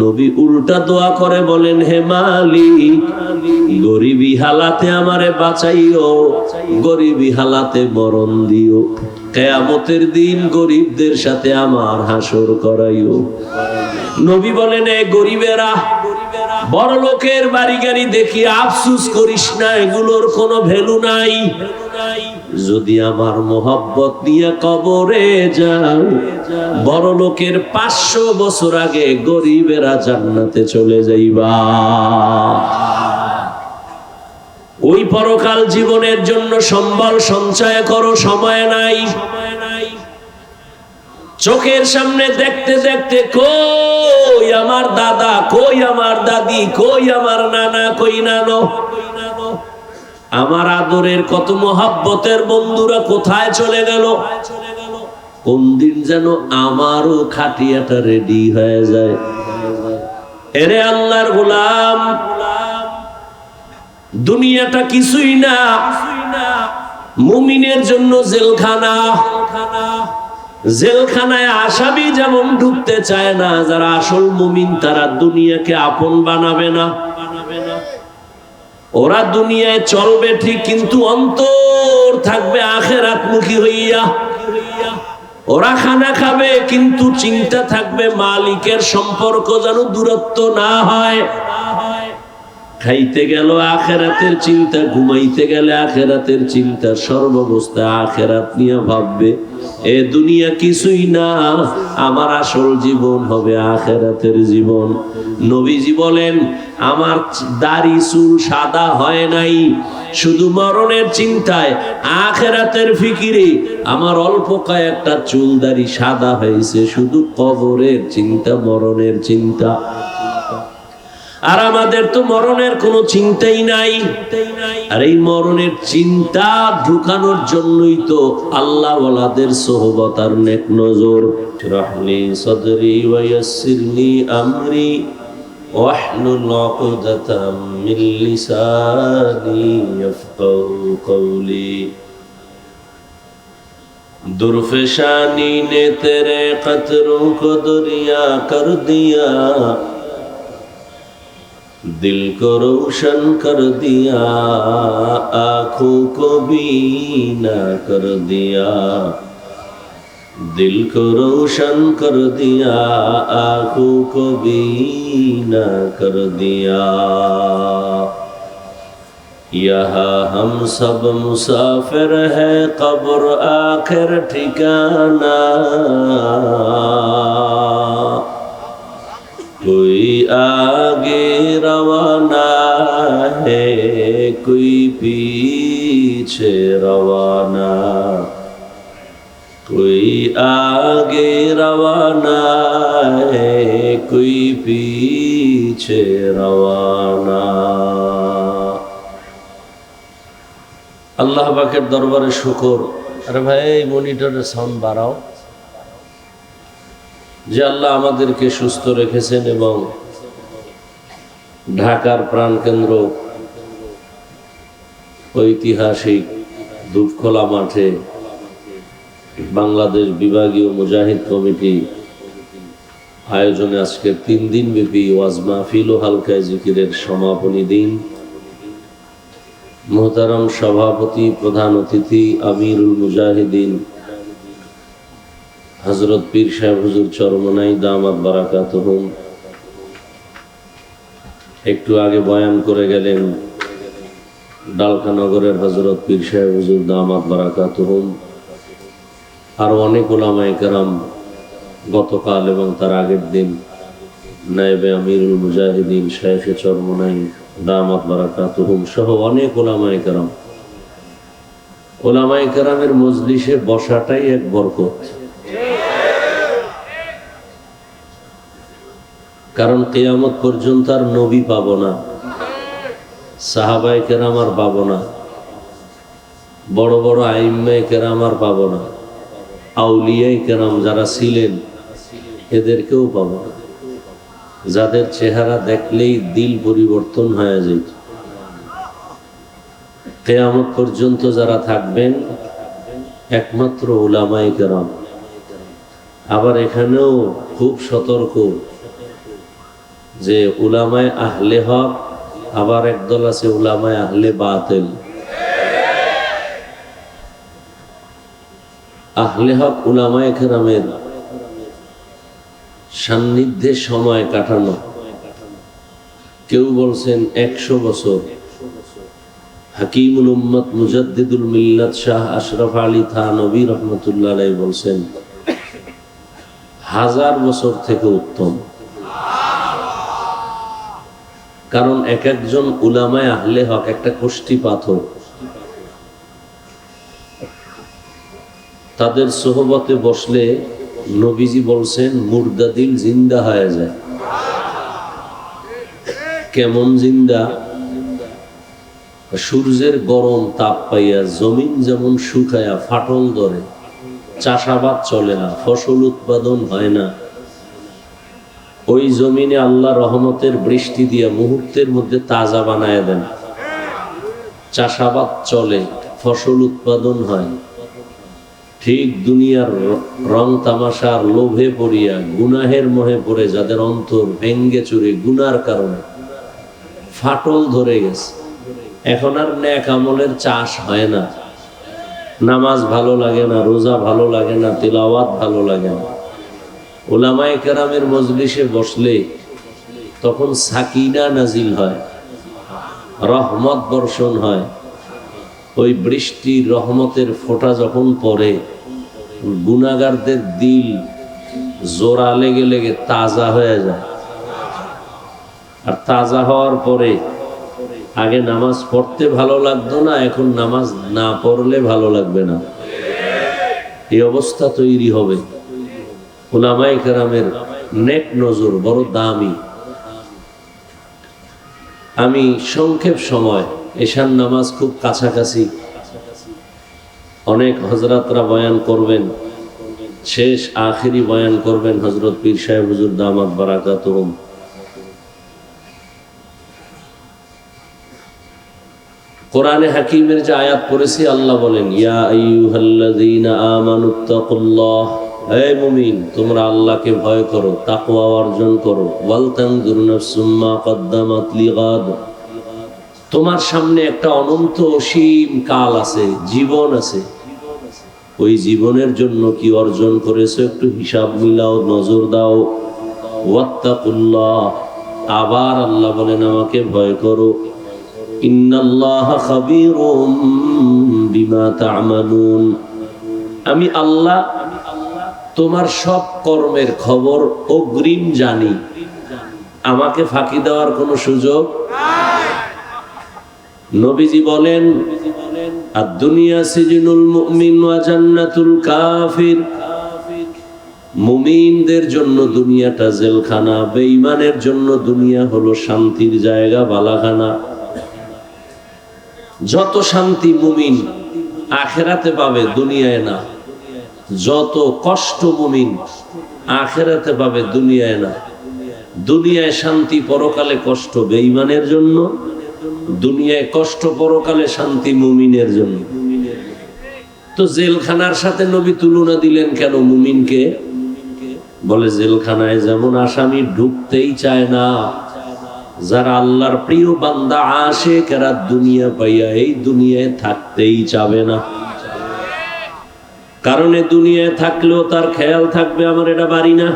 নবী উল্টা দোয়া করে বলেন, হে মালিক, গরিবি হালাতে আমারে বাঁচাইও, গরিবি হালাতে মরণ দিও। কেয়ামতের দিন গরিবদের সাথে আমার হাসর করাইও। নবী বলেন, এ গরিবেরা বড় লোকের বাড়ি গাড়ি দেখি আফসুস করিস না, এগুলোর কোনো ভ্যালু নাই। যদি আমার মোহব্বত নিয়ে কবরে যাও বড় লোকের পাঁচশো বছর আগে গরিবেরা জান্নাতে চলে যাইবা। ওই পরকাল জীবনের জন্য সম্বল সঞ্চয় করো, সময় নাই। চোখের সামনে দেখতে দেখতে কই আমার দাদা, কই আমার দাদি, কই আমার নানা, কই নানো? আমার আদরের কত মহাব্বতের বন্ধুরা কোথায় চলে গেল? কোন দিন যেন আমারও খাটিয়াটা রেডি হয়ে যায়। এরে আল্লাহর গোলাম, দুনিয়াটা কিছুই না। মুমিনের জন্য জেলখানা। জেলখানায় আসামি যেমন ঢুকতে চায় না, যারা আসল মুমিন, তারা দুনিয়াকে আপন বানাবে না। ওরা দুনিয়ায় চলবে ঠিক, কিন্তু অন্তর থাকবে আখেরাতমুখী হইয়া। ওরা খানা খাবে, কিন্তু চিন্তা থাকবে মালিকের সম্পর্ক যেন দূরত্ব না হয়। খাইতে গেল আখেরাতের চিন্তা, ঘুমাইতে গেলে আখেরাতের চিন্তা, সর্বাবস্থা আখেরাত নিয়ে ভাববে, এ দুনিয়া কিছুই না, আমার আসল জীবন হবে আখেরাতের জীবন। নবীজি বলেন, আমার দাড়ি, চুল সাদা হয় নাই, শুধু মরণের চিন্তায়, আখেরাতের ফিকিরে, আমার অল্প কয়েকটা চুল দাড়ি সাদা হয়েছে, শুধু কবরের চিন্তা, মরণের চিন্তা। আর আমাদের তো মরণের কোনো চিন্তাই নাই। আর এই মরণের চিন্তা ঢুকানোর জন্যই তো আল্লাহ ওয়ালাদের সহবতার নেক নজর। রাহলি সদরি ওয়াসিরলি আমরি واحلل عقدة من لساني يفقه قولي درفشانی نے تیرے قطروں کو دریا کر دیا दिल को रोशन कर दिया, आँखों को बीना कर दिया। दिल को रोशन कर दिया, आँखों को बीना कर दिया। यहाँ हम सब मुसाफिर है, कब्र आखिर ठिकाना। कोई आगे रवाना है कोई पीछे रवाना कोई आगे रवाना है कोई पीछे रवाना আল্লাহ পাকের দরবারে শুকর আরে ভাই এই মনিটরের সাউন্ড বাড়াও যে আল্লাহ আমাদেরকে সুস্থ রেখেছেন এবং ঢাকার প্রাণকেন্দ্র ঐতিহাসিক দুপখোলা মাঠে বাংলাদেশ বিভাগীয় মুজাহিদ কমিটি আয়োজনে আজকে তিন দিন ব্যাপী ওয়াজ মাহফিল ও হালকায় জিকিরের সমাপনী দিন। মোহতারাম সভাপতি প্রধান অতিথি আমিরুল মুজাহিদিন হজরত পীর সাহেব হুজুর চরমনাই দামাত বারাকাত একটু আগে বয়ান করে গেলেন ডালখানগরের হজরত পীর সাহেব হুজুর দামাত বারাকাত আরও অনেক ওলামায় কেরাম গতকাল এবং তার আগের দিন নায়েবে আমিরুল মুজাহিদিন শেখে চরমনাই দামাত বারাকাত হুম সহ অনেক ওলামায় কেরাম। ওলামায় কেরামের মজলিসে বসাটাই এক বরকত। কারণ কেয়ামত পর্যন্ত আর নবী পাব না। সাহাবাই কেরাম আর পাবো না। বড় বড় আইম্মাই কেরাম আর পাব না। আউলিয়াই কেরাম যারা ছিলেন, এদেরকেও পাবো না। যাদের চেহারা দেখলেই দিল পরিবর্তন হয়ে যেত কেয়ামত পর্যন্ত যারা থাকবেন, একমাত্র ওলামাই কেরাম। আবার এখানেও খুব সতর্ক। যে উলামায় আহলে হক, আবার একদল আছে উলামায় আহলে বাতিল। আহলে হক উলামায় কেরামের সান্নিধ্যে সময় কাটানো। কেউ বলছেন একশো বছর। হাকিমুল উম্মত মুজাদ্দিদুল মিল্লাত শাহ আশরাফ আলী থানবী রহমতুল্লাহ বলছেন, হাজার বছর থেকে উত্তম। কারণ এক একজন উলামায় আহলে হক একটা কোষ্ঠী পাথর। তাদের সোহবতে বসলে নবীজি বলছেন, মুর্দাদিল জিন্দা হয়ে যায়। কেমন জিন্দা? সূর্যের গরম তাপ পাইয়া জমিন যেমন শুকায়া ফাটল ধরে, চাষাবাদ চলে না, ফসল উৎপাদন হয় না। ওই জমিনে আল্লাহ রহমতের বৃষ্টি দিয়া মুহূর্তের মধ্যে তাজা বানায় দেন। চাষাবাদ চলে, ফসল উৎপাদন হয়। ঠিক দুনিয়ার রং তামাশার লোভে পড়িয়া, গুনাহের মোহে পড়ে, যাদের অন্তর ভেঙ্গে চুরে গুনার কারণে ফাটল ধরে গেছে। এখন আর ন্যাক আমলের চাষ হয় না। নামাজ ভালো লাগে না, রোজা ভালো লাগে না, তিলাওয়াত ভালো লাগে না। ওলামায়ে কেরামের মজলিসে বসলে তখন সাকিনা নাজিল হয়, রহমত বর্ষণ হয়। ওই বৃষ্টির রহমতের ফোঁটা যখন পড়ে গুনাগারদের দিল জোড়া লেগে লেগে তাজা হয়ে যায়। আর তাজা হওয়ার পরে আগে নামাজ পড়তে ভালো লাগতো না, এখন নামাজ না পড়লে ভালো লাগবে না। এই অবস্থা তৈরি হবে। ওলামাই কেরামের নেক নজর বড় দামি। আমি সংক্ষেপ সময় এশান নামাজ খুব কাছাকাছি। অনেক হজরতরা বয়ান করবেন, শেষ আখেরি বয়ান করবেন হজরত পীর সাহেব হুজুর দামাত বারাকাত কোরআনে হাকিমের যে আয়াত পড়েছি, আল্লাহ বলেন, ইয়া আইয়ুহাল্লাযীনা আমানুত্তাকুল্লাহ হে মুমিন, তোমরা আল্লাহকে ভয় করো, তাকওয়া অর্জন করো। তোমার সামনে একটা অনন্ত অসীম কাল আছে, জীবন আছে। ওই জীবনের জন্য কি অর্জন করেছ একটু হিসাব মিলাও, নজর দাও। ওয়াত্তাকুল্লাহ। আবার আল্লাহ বলেন, আমাকে ভয় করো। ইন্নাল্লাহ খাবীরুম বিমা তা'মালুন। আমি আল্লাহ তোমার সব কর্মের খবর অগ্রিম জানি। আমাকে ফাঁকি দেওয়ার কোনো সুযোগ? নবীজি বলেন, আর দুনিয়া সিজনুল মুমিন ওয়া জান্নাতুল কাফির। মুমিনদের জন্য দুনিয়াটা জেলখানা, বেঈমানের জন্য দুনিয়া হলো শান্তির জায়গা, বালাখানা। যত শান্তি মুমিন আখেরাতে পাবে, দুনিয়ায় না। যত কষ্ট মুমিন আখেরাতে পাবে দুনিয়ায় না। দুনিয়ায় শান্তি পরকালে কষ্ট বেঈমানের জন্য, দুনিয়ায় কষ্ট পরকালে শান্তি মুমিনের জন্য। তো জেলখানার সাথে নবী তুলনা দিলেন কেন মুমিনকে? বলে, জেলখানায় যেমন আসামি ঢুকতেই চায় না, যারা আল্লাহর প্রিয় বান্দা আসে কেরা দুনিয়া পাইয়া এই দুনিয়ায় থাকতেই চাবে না। কারণে দুনিয়ায় থাকলেও তার খেয়াল থাকবে, আমার এটা বাড়ি না।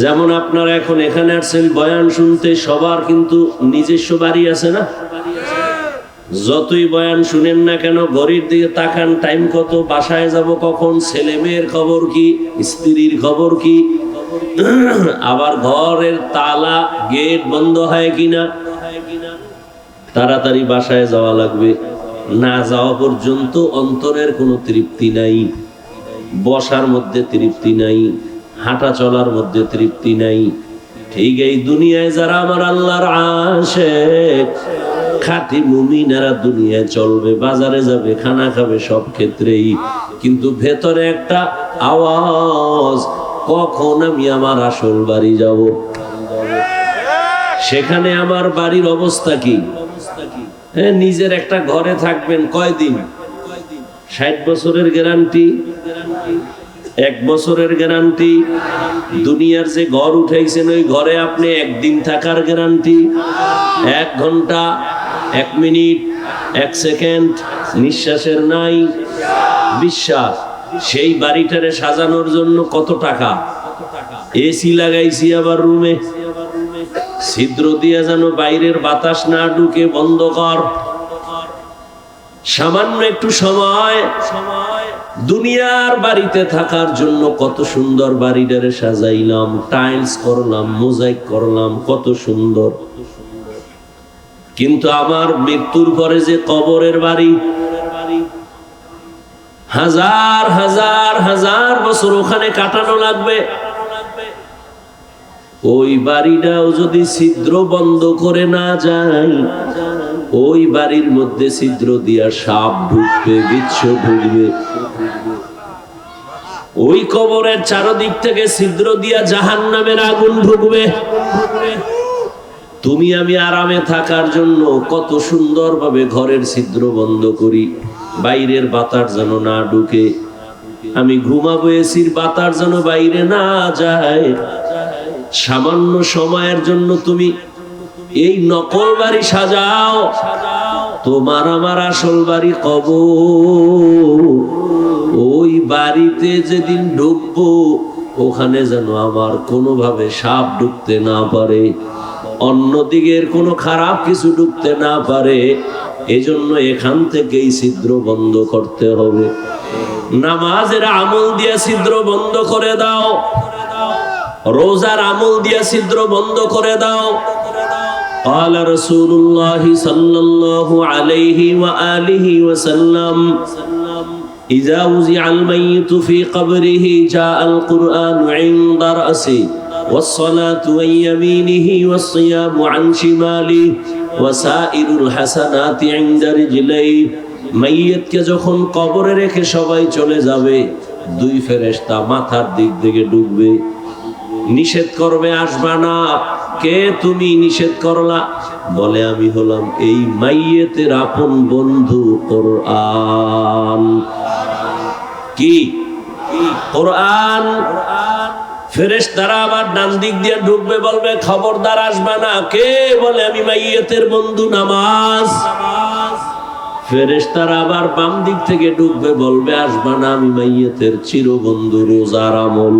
যেমন আপনারা এখন এখানে আসছেন, বয়ান শুনতে সবার কিন্তু নিজস্ব বাড়ি আছে না? যতই বয়ান শুনেন না কেন, ঘড়ির দিকে তাকান টাইম কত, বাসায় যাব কখন, ছেলে মেয়ের খবর কি, স্ত্রীর খবর কি? আবার ঘরের তালা গেট বন্ধ হয় কিনা? তাড়াতাড়ি বাসায় যাওয়া লাগবে। না যাওয়া পর্যন্ত অন্তরের কোনো তৃপ্তি নাই, বসার মধ্যে তৃপ্তি নাই, হাঁটা চলার মধ্যে তৃপ্তি নাই। ঠিক এই দুনিয়ায় যারা আমার আল্লাহর আসে খাঁটি মুমিনেরা দুনিয়ায় চলবে, বাজারে যাবে, খানা খাবে সব ক্ষেত্রেই। কিন্তু ভেতরে একটা আওয়াজ, কখন আমি আমার আসল বাড়ি যাব? সেখানে আমার বাড়ির অবস্থা কি? হ্যাঁ নিজের একটা ঘরে থাকবেন কয়দিন? ষাট বছরের গ্যারান্টি, এক বছরের গ্যারান্টি, দুনিয়ার যে ঘর উঠাইছেন ওই ঘরে আপনি একদিন থাকার গ্যারান্টি, এক ঘণ্টা, এক মিনিট, এক সেকেন্ড, নিঃশ্বাসের নাই, বিশ্বাস, সেই বাড়িটারে সাজানোর জন্য কত টাকা? এসি লাগাইছি আবার রুমে। ছিদ্র দিয়ে যেন বাইরের বাতাস না ঢুকে, বন্ধ কর। সামান্য একটু সময়। দুনিয়ার বাড়িতে থাকার জন্য কত সুন্দর বাড়িটারে সাজাইলাম, টাইলস করলাম, মোজাইক করলাম, কত সুন্দর। কিন্তু আমার মৃত্যুর পরে যে কবরের বাড়ি, হাজার হাজার হাজার বছর ওখানে কাটানো লাগবে। ওই বাড়িটাও যদি ছিদ্র বন্ধ করে না যায়, ওই বাড়ির মধ্যে ছিদ্র দিয়া সাপ ঢুকবে, বিচ্ছ ঢুকবে। ওই কবরের চারদিক থেকে ছিদ্র দিয়া জাহান নামের আগুন ঢুকবে। তুমি আমি আরামে থাকার জন্য কত সুন্দরভাবে ঘরের ছিদ্র বন্ধ করি, বাইরের বাতাস যেন না ঢুকে। আমি ঘুমাবো, এসির বাতাস যেন বাইরে না যায়। সামান্য সময়ের জন্য তুমি এই নকল বাড়ি সাজাও। তোমার আমার আসল বাড়ি কব ওই বাড়িতে যেদিন ঢুকবো, ওখানে যেন আমার কোনোভাবে সাপ ঢুকতে না পারে অন্যদিকের কোনো খারাপ কিছু ঢুকতে না পারে। এজন্য এখান থেকেই ছিদ্র বন্ধ করতে হবে। নামাজের আমল দিয়ে ছিদ্র বন্ধ করে দাও। রোজার আমল দিয়ে ছিদ্র বন্ধ করে দাও قال رسول الله صلى الله عليه وآله وسلم إذا وزع الميت في قبره جاء القرآن عند رأسه والصلاة عن يمينه والصيام عن شماله وسائر الحسنات عند رجليه মাইয়াতকে যখন কবরে রেখে সবাই চলে যাবে দুই ফেরেশতা মাথার দিক থেকে ডুববে নিষেধ করবে আসবা না। কে তুমি নিষেধ করলা? বলে, আমি হলাম এই মাইয়েতের আপন বন্ধু কোরআন। কি? কোরআন? ফেরেশ তারা আবার ডান দিক দিয়ে ঢুকবে, বলবে, খবরদার আসবা না। কে বলে, আমি মাইয়েতের বন্ধু নামাজ। ফেরেশ তারা আবার বাম দিক থেকে ঢুকবে, বলবে, আসবা না, আমি মাইয়েতের চিরবন্ধু রোজার আমল।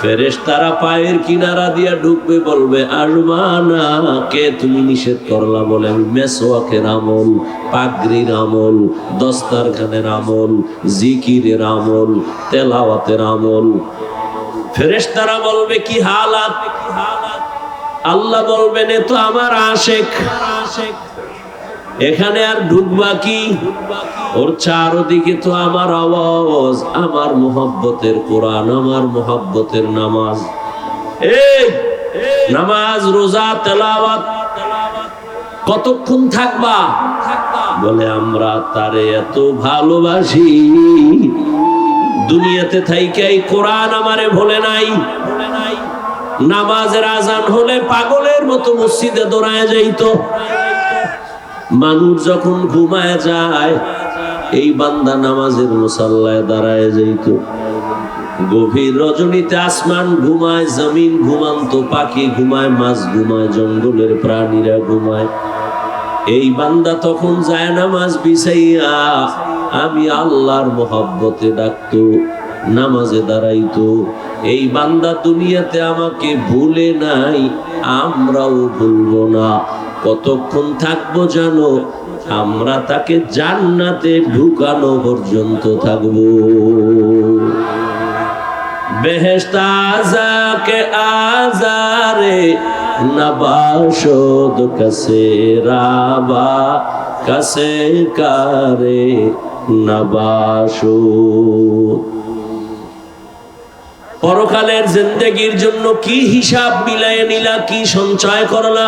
ফেরেশ তারা পায়ের কিনারা দিয়া ঢুকবে, বলবে আসবা না কে তুমি নিষেধ করলা? বলে আমি মেসোয়াকের আমল, পাগড়ির আমল, দস্তারখানের আমল, জিকিরের আমল, তেলাওয়াতের আমল। ফেরেশ তারা বলবে, কি হালাত? আল্লাহ বলবেন, এ তো আমার আশেক। এখানে আর ঢুকবা কি? ওর চারদিকে তো আমার আওয়াজ, আমার মোহাব্বতের কোরআন, আমার মোহাব্বতের নামাজ। এই, নামাজ, রোজা, তেলাওয়াত, কতক্ষণ থাকবা? বলে, আমরা তারে এত ভালোবাসি। দুনিয়াতে থাইকাই কোরআন আমারে ভোলে নাই। নামাজের আজান হলে পাগলের মতো মসজিদে দৌড়ায় যাইতো। মানুষ যখন ঘুমায় যায়, এই বান্দা নামাজের মুসাল্লায় দাঁড়ায় যাইত গভীর রজনীতে আসমান ঘুমায়, জমিন ঘুমান্ত, পাখি ঘুমায়, মাছ ঘুমায়, জঙ্গলের প্রাণীরা ঘুমায়। এই বান্দা তখন যায় নামাজ বিছাইয়া, আমি আল্লাহর মোহাব্বতে ডাকতো, নামাজে দাঁড়াইতো। এই বান্দা দুনিয়াতে আমাকে ভুলে নাই, আমরাও ভুলবো না। কতক্ষণ থাকব জানো? আমরা তাকে জান্নাতে ঢুকানো পর্যন্ত থাকব। বেহেস্তা আজাকে আজারে, নবাসদ কসে রাবা কসে কারে নবাসো পরকালের জিন্দগির জন্য কি হিসাব মিলাই নিলা, কি সঞ্চয় করলা?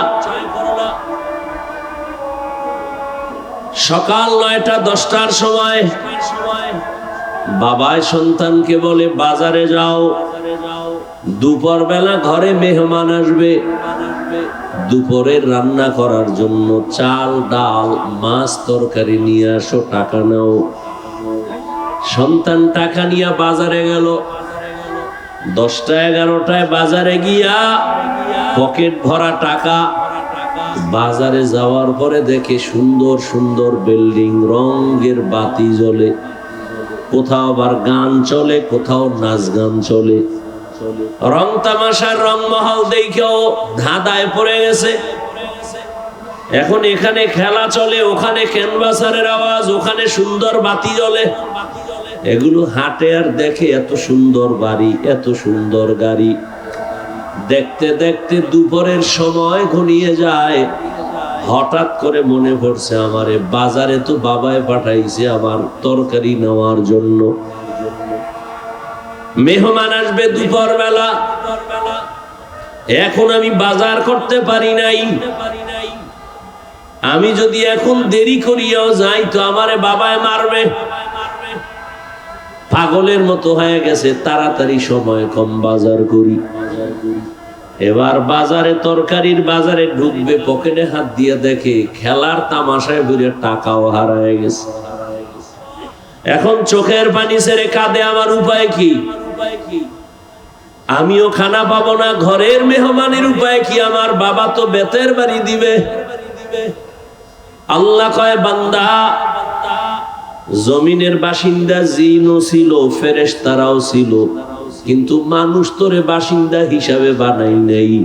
সকাল নয়টা, দশটার সময় বাবায় সন্তানকে বলে, বাজারে যাও। দুপুর বেলা ঘরে মেহমান আসবে। দুপুরের রান্না করার জন্য চাল, ডাল, মাছ তরকারি নিয়ে আসো, টাকা নাও। সন্তান টাকা নিয়ে বাজারে গেল। দশটা, এগারোটায় বাজারে গিয়া পকেট ভরা টাকা বাজারে যাওয়ার পরে দেখে সুন্দর সুন্দর বিল্ডিং, রঙের বাতি জ্বলে। কোথাও আবার গান চলে, কোথাও নাচ গান চলে। রং তামাশার রং মহল দেখেও ধাঁধায় পড়ে গেছে। এখন এখানে খেলা চলে, ওখানে ক্যানভাসারের আওয়াজ, ওখানে সুন্দর বাতি জ্বলে। এগুলো হাটে আর দেখে এত সুন্দর বাড়ি, এত সুন্দর গাড়ি। দেখতে দেখতে দুপুরের সময় ঘনিয়ে যায়। হঠাৎ করে মনে পড়ছে আমারে, বাজারে তো বাবায় পাঠাইছে আমার তরকারি নেওয়ার জন্য। মেহমান আসবে দুপুর বেলা এখন আমি বাজার করতে পারি নাই। আমি যদি এখন দেরি করিয়াও যাই তো আমারে বাবায় মারবে। পাগলের মতো হয়ে গেছে, তাড়াতাড়ি সময় কম বাজার করি। এবার বাজারে তরকারির বাজারে ঢুকবে, পকেটে হাত দিয়ে দেখে খেলার তামাশায় ঘুরে টাকাও হারায় গেছে। এখন চোখের পানি ছেড়ে কাঁদে আমার উপায় কি? আমিও খানা পাবো না, ঘরের মেহমানের উপায় কি? আমার বাবা তো বেতের বাড়ি দিবে। আল্লাহ কয়, বান্দা জমিনের বাসিন্দা জিনও ছিল ফেরেশ তারাও ছিল। কিন্তু মানুষ তোরে বাসিন্দা হিসাবে বানাই নেই।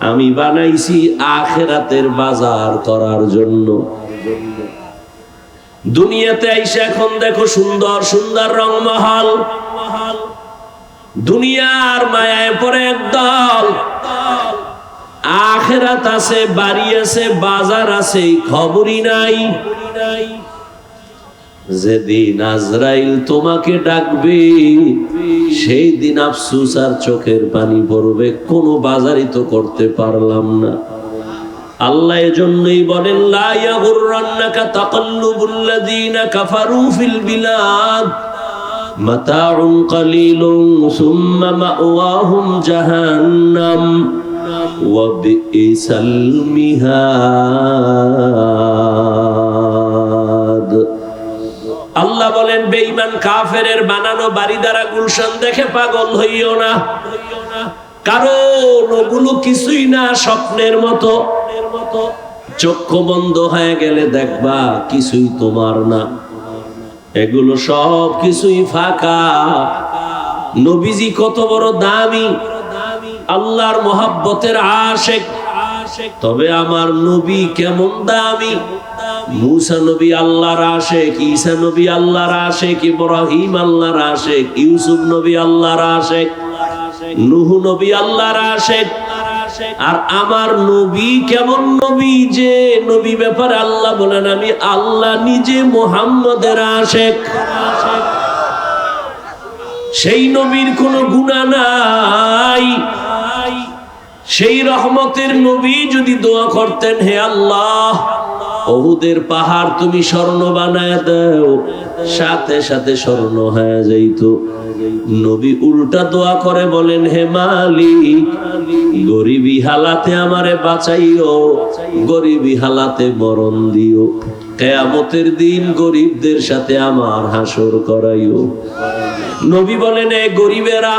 আমি বানাইছি আখেরাতের বাজার করার জন্য। দুনিয়াতে আইসা এখন দেখো সুন্দর সুন্দর রং রংমহল দুনিয়ার মায়ায় পরে একদল আখেরাত আছে, বাড়ি আছে, বাজার আছে, খবরই নাই। যেদিন আজরাইল তোমাকে ডাকবে সেই দিন আফসুস আর চোখের পানি পড়বে, কোনো বাজারই তো করতে পারলাম না। আল্লাহ এজন্যই বলেন, লা ইয়াগুররান্নাকা তাকাল্লুবুল্লাযীনা কাফারু ফিল বিলাদ, মাতাউন কালিলুন সুম্মা মাওয়াহুম জাহান্নাম, ওয়া বিইসাল মিহাদ। আল্লাহ বলেন, বেঈমান কাফেরের বানানো বাড়ি দ্বারা গুলশান দেখে পাগল হইও না। কারণ ওগুলো কিছুই না, স্বপ্নের মতো। চক্ষু বন্ধ হয়ে গেলে দেখবা কিছুই তোমার না। এগুলো সব কিছুই ফাঁকা। নবীজি কত বড় দামি। আল্লাহর মোহাব্বতের আশেক। তবে আমার নবী কেমন দামি। মুসা নবী আল্লাহর আশেক, ঈসা নবী আল্লাহর আশেক, ইব্রাহিম আল্লাহর আশেক, ইউসুফ নবী আল্লাহর আশেক, নুহু নবী আল্লাহর আশেক। আর আমার নবী কেমন নবী যে নবী ব্যাপারে আল্লাহ বলেন, আমি আল্লাহ নিজে মোহাম্মদের আশেক। সেই নবীর কোনো গুণা নাই। সেই রহমতের নবী যদি দোয়া করতেন, হে আল্লাহ অহুদের পাহাড় তুমি স্বর্ণ বানায় দাও, সাথে সাথে স্বর্ণ হয়ে যাইত। নবী উল্টা দোয়া করে বলেন, হে মালিক, গরিবী হালাতে আমারে বাঁচাইও, গরিবী হালাতে মরণ দিও। কেয়ামতের দিন গরিবদের সাথে আমার হাসর করাইও। নবী বলেন, এ গরিবেরা,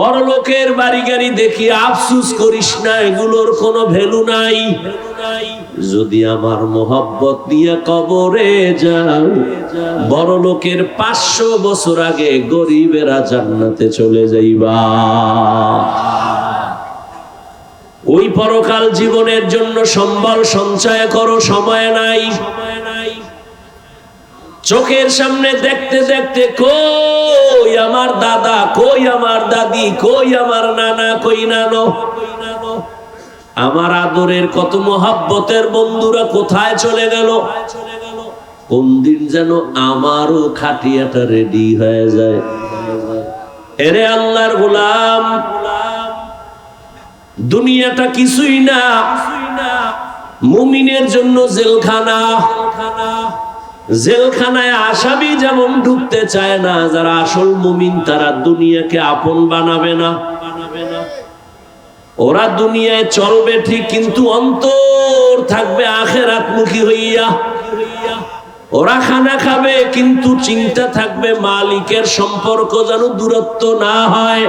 বড় লোকের বাড়ি গাড়ি দেখি, আফসুস করিস না, এগুলোর কোনো ভ্যালু নাই। যদি আমার মোহব্বত নিয়ে কবরে যাও, বড় লোকের পাঁচশো বছর আগে গরিবেরা জান্নাতে চলে যাইবা। ওই পরকাল জীবনের জন্য সম্বল সঞ্চয় করো, সময় নাই। চোখের সামনে দেখতে দেখতে কই আমার দাদা, কই আমার দাদি, কই আমার নানা, কই নানো? আমার আদরের কত মহাব্বতের বন্ধুরা কোথায় চলে গেল? কোন দিন যেন আমারও খাটিয়াটা রেডি হয়ে যায়। এরে আল্লাহর গোলাম, দুনিয়াটা কিছুই না। মুমিনের জন্য জেলখানা। জেলখানায় আসামি যেমন ঢুকতে চায় না, যারা আসল মুমিন তারা দুনিয়াকে আপন বানাবে না। ওরা দুনিয়ায় চলবে ঠিক, কিন্তু অন্তর থাকবে আখের আত্মুখী হইয়া। ওরা খানা খাবে, কিন্তু চিন্তা থাকবে মালিকের সম্পর্ক যেন দূরত্ব না হয়।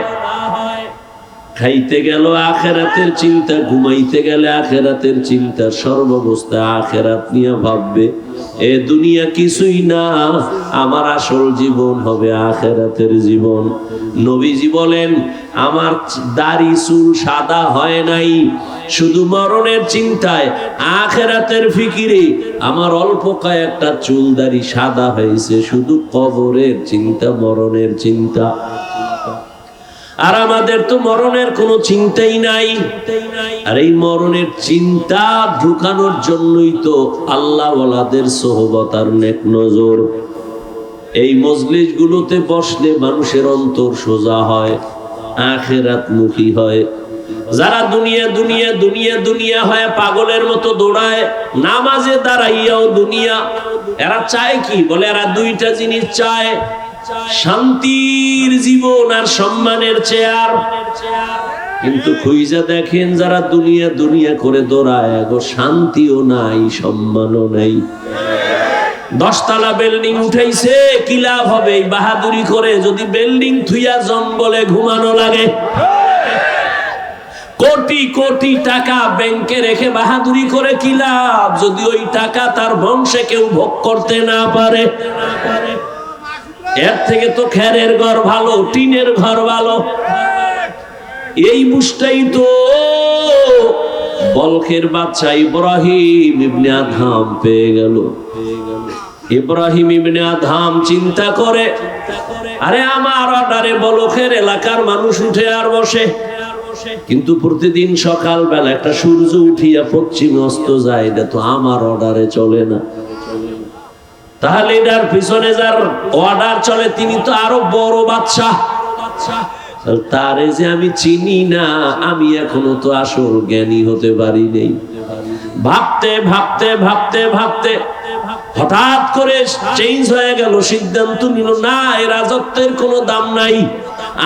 খাইতে গেল আখেরাতের চিন্তা, ঘুমাইতে গেলে আখেরাতের চিন্তা, সর্বাবস্থা আখেরাত নিয়ে ভাববে, এ দুনিয়া কিছুই না, আমার আসল জীবন হবে আখেরাতের জীবন। নবীজি বলেন, আমার দাড়ি, চুল সাদা হয় নাই, শুধু মরণের চিন্তায়, আখেরাতের ফিকিরে, আমার অল্প কয়েকটা চুল দাড়ি সাদা হয়েছে, শুধু কবরের চিন্তা, মরণের চিন্তা। আর আমাদের তো মরণের কোনো চিন্তাই নাই। আর এই মরণের চিন্তা ঢুকানোর জন্যই তো আল্লাহ ওয়ালাদের সোহবত আর নেক নজর। এই মজলিস গুলোতে বসলে মানুষের অন্তর সোজা হয়, আখেরাত মুখী হয়। যারা দুনিয়া দুনিয়া দুনিয়া দুনিয়া হয় পাগলের মতো দৌড়ায়, নামাজে দাঁড়াইয়াও দুনিয়া। এরা চায় কি? বলে, এরা দুইটা জিনিস চায় শান্তির জীবন আর সম্মানের চেয়ার। কিন্তু খুইজা দেখেন যারা দুনিয়া দুনিয়া করে দৌড়ায়, গো শান্তিও নাই, সম্মানও নাই। দশতলা বিল্ডিং উঠাইছে, কি লাভ হবে? বাহাদুরি করে যদি বিল্ডিং থুইয়া জঙ্গলে ঘুমানো লাগে। কোটি কোটি টাকা ব্যাংকে রেখে বাহাদুরি করে কি লাভ? যদি ওই টাকা তার বংশে কেউ ভোগ করতে না পারে। এর থেকে তো খেরের ঘর ভালো, টিনের ঘর ভালো। এই বুঝটাই তো বলখের বাচ্চা ইব্রাহিম ইবনে আধাম পেয়ে গেল। ইব্রাহিম ইবনে আধাম চিন্তা করে, আরে আমার অর্ডারে বলখের এলাকার মানুষ উঠে আর বসে। কিন্তু প্রতিদিন সকাল বেলা একটা সূর্য উঠিয়া পশ্চিম অস্ত যায়, এটা তো আমার অর্ডারে চলে না। তাহলে এটার পিছনে যার অর্ডার চলে, তিনি তো আরও বড় বাচ্চা তারে যে আমি চিনি না, আমি এখনও তো আসল জ্ঞানী হতে পারি নেই। ভাবতে ভাবতে ভাবতে ভাবতে হঠাৎ করে চেঞ্জ হয়ে গেল, সিদ্ধান্ত নিল, না এই রাজত্বের কোনো দাম নাই।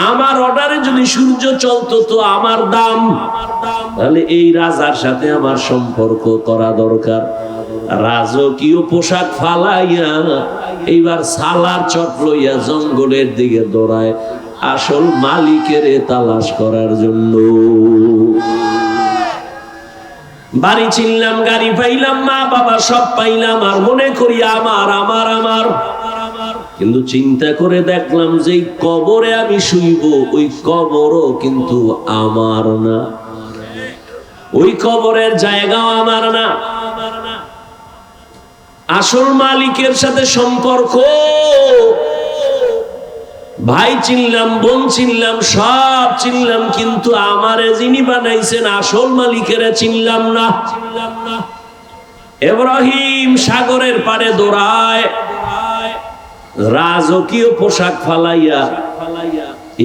আমার অর্ডারে যদি সূর্য চলতো, তো আমার দাম। তাহলে এই রাজার সাথে আমার সম্পর্ক করা দরকার। রাজকীয় পোশাক ফালাইয়া এইবার সালার চট লইয়া জঙ্গলের দিকে দৌড়ায়। আসল মালিকের তালাশ করার জন্য। বাড়ি চিনলাম গাড়ি পাইলাম, মা বাবা সব পাইলাম, আর মনে করি আমার আমার আমার। কিন্তু চিন্তা করে দেখলাম যে কবরে আমি শুইব, ওই কবরও কিন্তু আমার না। ওই কবরের জায়গাও আমার না। আসল মালিকের সাথে সম্পর্ক। ভাই চিনলাম, বোন চিনলাম, সব চিনলাম, কিন্তু আমারে যিনি বানাইছেন আসল মালিকের চিনলাম না। এব্রাহিম সাগরের পাড়ে দৌড়ায়, রাজকীয় পোশাক ফালাইয়া,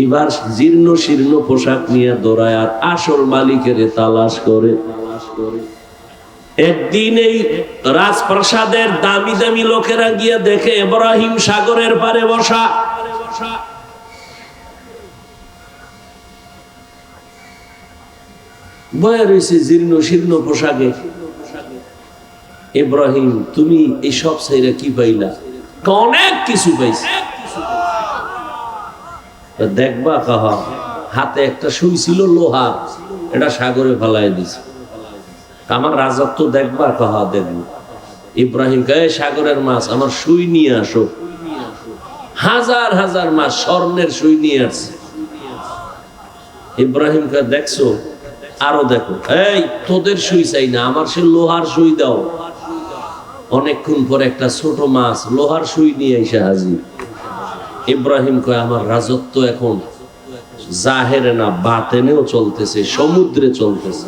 এবার জীর্ণ শীর্ণ পোশাক নিয়ে দৌড়ায় আর আসল মালিকের তালাশ করে। একদিন এই রাজপ্রাসাদের দামি দামি লোকেরা গিয়ে দেখে এব্রাহিম সাগরের পারে বসা। দেখবা কাহা, হাতে একটা সুই ছিল লোহা এটা সাগরে ফেলাই দিছে। আমার রাজত্ব দেখবার কাহা দেখব। ইব্রাহিম কে সাগরের মাছ, আমার সুই নিয়ে আসো। হাজার হাজার মাছ স্বর্ণের সুই নিয়ে আসছে। ইব্রাহিম কে দেখছ? আরও দেখো। এই, তোদের সুই চাই না, আমার সে লোহার সুই দাও। অনেকক্ষণ পরে একটা ছোট মাছ লোহার সুই নিয়ে এসে হাজির। ইব্রাহিম কয় আমার রাজত্ব এখন জাহেরে না, বাতেনেও চলতেছে, সমুদ্রে চলতেছে।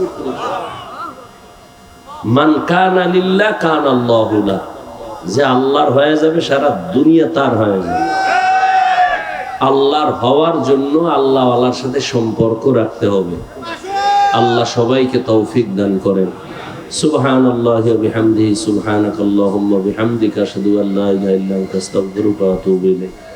মান কান আলিল্লাহ কান আল্লাহ যে আল্লাহর হয়ে যাবে, সারা দুনিয়া তার হয়ে যাবে। আল্লাহর হওয়ার জন্য আল্লাহ আল্লাহর সাথে সম্পর্ক রাখতে হবে। আল্লাহ সবাইকে তৌফিক দান করেন। সুবহান আল্লাহ বিহামদিহি সুবহানাক আল্লাহুম্মা বিহামদিকা, আশহাদু আল্লা ইলাহা ইল্লা আনতা, আস্তাগফিরুকা ওয়া আতুবু ইলাইক।